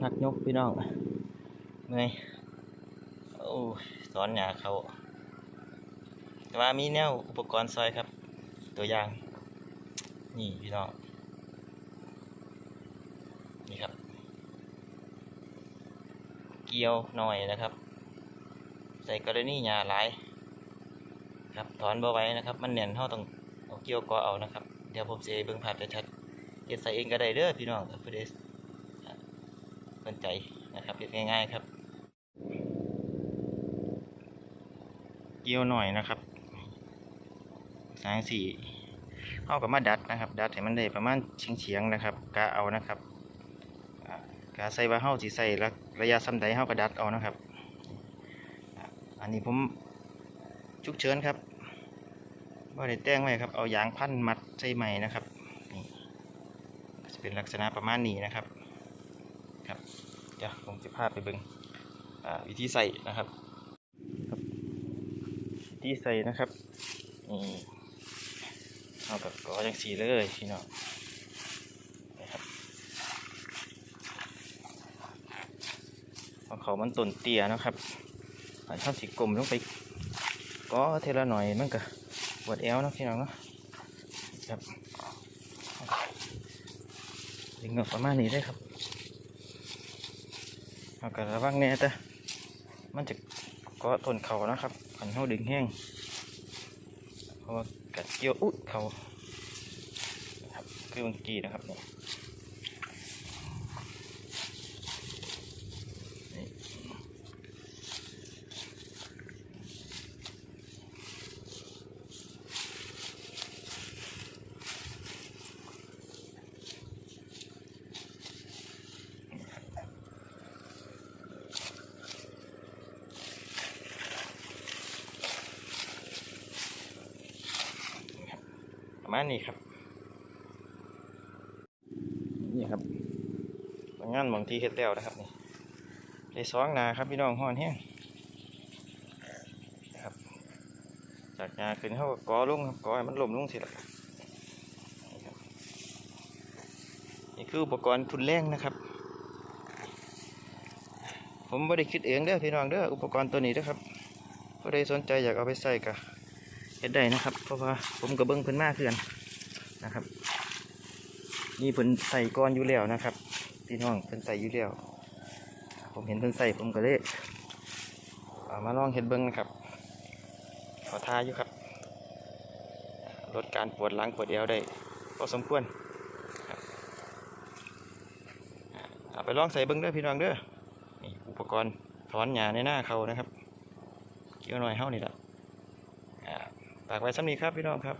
พักยกพี่น้องเมื่อยโอ้ยสอนหยาเขาแต่ว่ามีแนวอุปกรณ์ซอยครับ ตัวอย่าง นี่พี่น้องนี่ครับ เกี่ยวหน่อยนะครับ ใส่กรณีหยาหลายครับถอนเบ่ไว้นะครับ มันแน่นเท่าต้องเอาเกี่ยวก็เอานะครับ เดี๋ยวผมจะเบิ่งภาพชัดๆเฮ็ดใส่เองก็ได้เด้อพี่น้องครับผู้ใด สนใจนะครับเฮ็ดง่าย ๆครับ เกี่ยวหน่อยนะครับสายสี่เอากับมาดัดนะครับ ดัดให้มันได้ประมาณเฉียงๆนะครับกะเอานะครับกะใส่ว่าเฮาสิใส่ระระยะซ้ำใดเฮาก็ดัดเอานะครับ อันนี้ผมฉุกเฉินครับว่าได้แต่งไว้ครับ เอายางพันมัดใส่ใหม่นะครับนี่จะเป็นลักษณะประมาณนี้นะครับ ครับเดี๋ยวผมจะพาไปเบิงอ่าวิธีใส่นะครับครับวิธีใส่นะครับนี่เอากับกอจังสีเลยพี่น้องนะครับเพราะเขามันต้นเตี้ยนะครับอันท่าสีกลมลงไปก็เทละหน่อยมันก็ปวดแอวนะพี่น้องเนาะครับดึงออกประมาณนี้ได้ครับ เอากระวังแน่แต่มันจะก็ต้นเขานะครับขันเขาดึงแห้งเพราะว่ากัดเกี่ยวอุ้ยเขานะครับคือบางกีนะครับเนี่ย มาณนี้ครับ นี่ครับงานบางทีเฮ็ดแล้วนะครับนี่ได้สองนาครับพี่น้องห้อนแห้งนะครับ จากงาขึ้นเข้าก็กอลงครับกอให้มันหล่มลงสิละนี่ครับนี่คืออุปกรณ์ทุนแรงนะครับ ผมไม่ได้คิดเองเด้อพี่น้องเด้ออุปกรณ์ตัวนี้เด้อครับก็ได้สนใจอยากเอาไปใส่กะ เฮ็ดได้นะครับ เพราะว่าผมกับเบิ้งเพิ่นมากเพื่อนนะครับ นี่เพิ่นใส่ก้อนอยู่แล้วนะครับพี่น้องเพิ่นใส่อยู่แล้วผมเห็นเพิ่นใส่ผมก็เลยเอามาลองเฮ็ดเบิ้งนะครับขอทาอยู่ครับลดการปวดหลังปวดเอวได้พอสมควรเอาไปลองใส่เบิ้งเด้อพี่น้องเด้อนี่อุปกรณ์ถอนหญ้าในหน้าเขานะครับ เกี่ยวหน่อยเฮานี่ละ ฝากไว้สำนี้ครับพี่น้องครับ